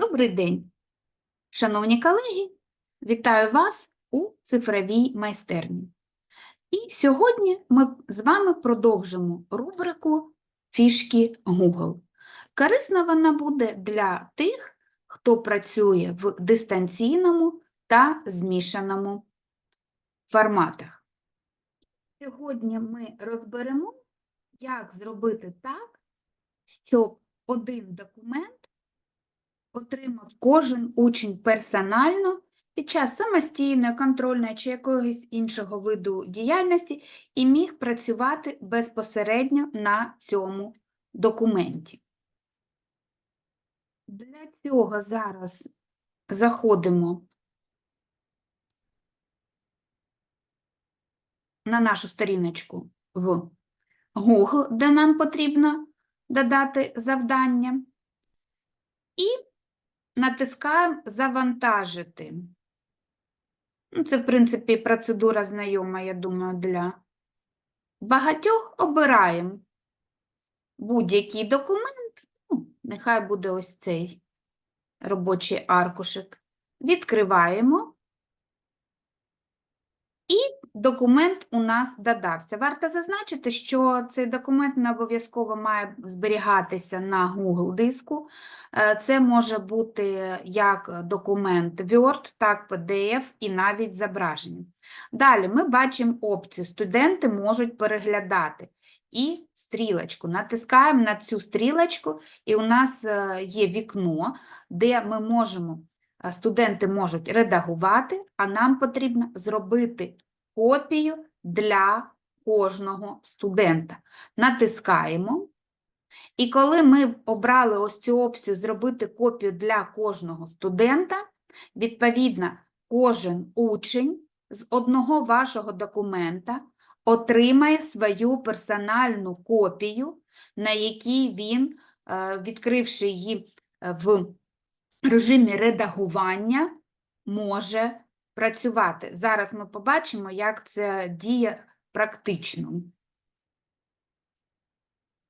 Добрий день, шановні колеги! Вітаю вас у цифровій майстерні. І сьогодні ми з вами продовжимо рубрику Фішки Google. Корисна вона буде для тих, хто працює в дистанційному та змішаному форматах. Сьогодні ми розберемо, як зробити так, щоб один документ отримав кожен учень персонально під час самостійної, контрольної чи якогось іншого виду діяльності і міг працювати безпосередньо на цьому документі. Для цього зараз заходимо на нашу сторіночку в Google, де нам потрібно додати завдання, і натискаємо Завантажити. Ну, Це, в принципі, процедура знайома, я думаю, для багатьох обираємо будь-який документ, ну, нехай буде ось цей робочий аркушик. Відкриваємо. І документ у нас додався. Варто зазначити, що цей документ не обов'язково має зберігатися на Google диску. Е, Це може бути як документ Word, так PDF і навіть зображення. Далі ми бачимо опцію «Студенти можуть переглядати» і стрілочку. Натискаємо на цю стрілочку, і у нас е, є вікно, де ми можемо, е, студенти можуть редагувати, а нам потрібно зробити копію для кожного студента. Натискаємо. І коли ми обрали ось цю опцію зробити копію для кожного студента, відповідно, кожен учень з одного вашого документа отримає свою персональну копію, на якій він, е, відкривши її е, в режимі редагування, може працювати. Зараз ми побачимо, як це діє практично.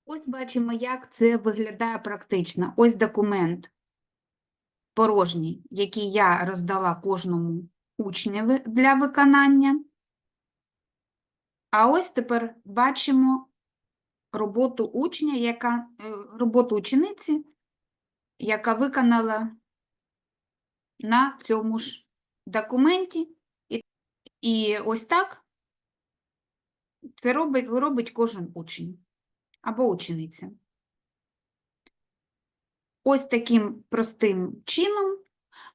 Ось бачимо, як це виглядає практично. Ось документ порожній, який я роздала кожному учневі для виконання. А ось тепер бачимо роботу учня, яка, е, роботу учениці, яка виконала на цьому ж документі. І, і ось так це робить, робить кожен учень або учениця. Ось таким простим чином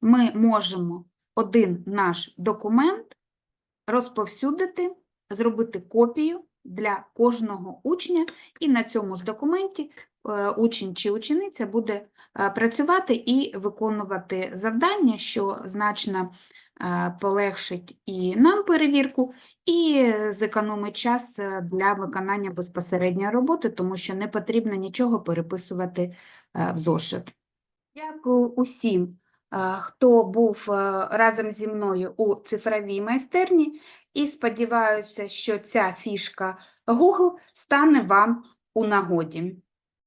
ми можемо один наш документ розповсюдити, зробити копію для кожного учня, і на цьому ж документі е, учень чи учениця буде е, працювати і виконувати завдання, що значно е, полегшить і нам перевірку, і зекономить час для виконання безпосередньої роботи, тому що не потрібно нічого переписувати в зошит. Дякую усім, хто був е, разом зі мною у цифровій майстерні, і сподіваюся, що ця фішка Google стане вам у нагоді.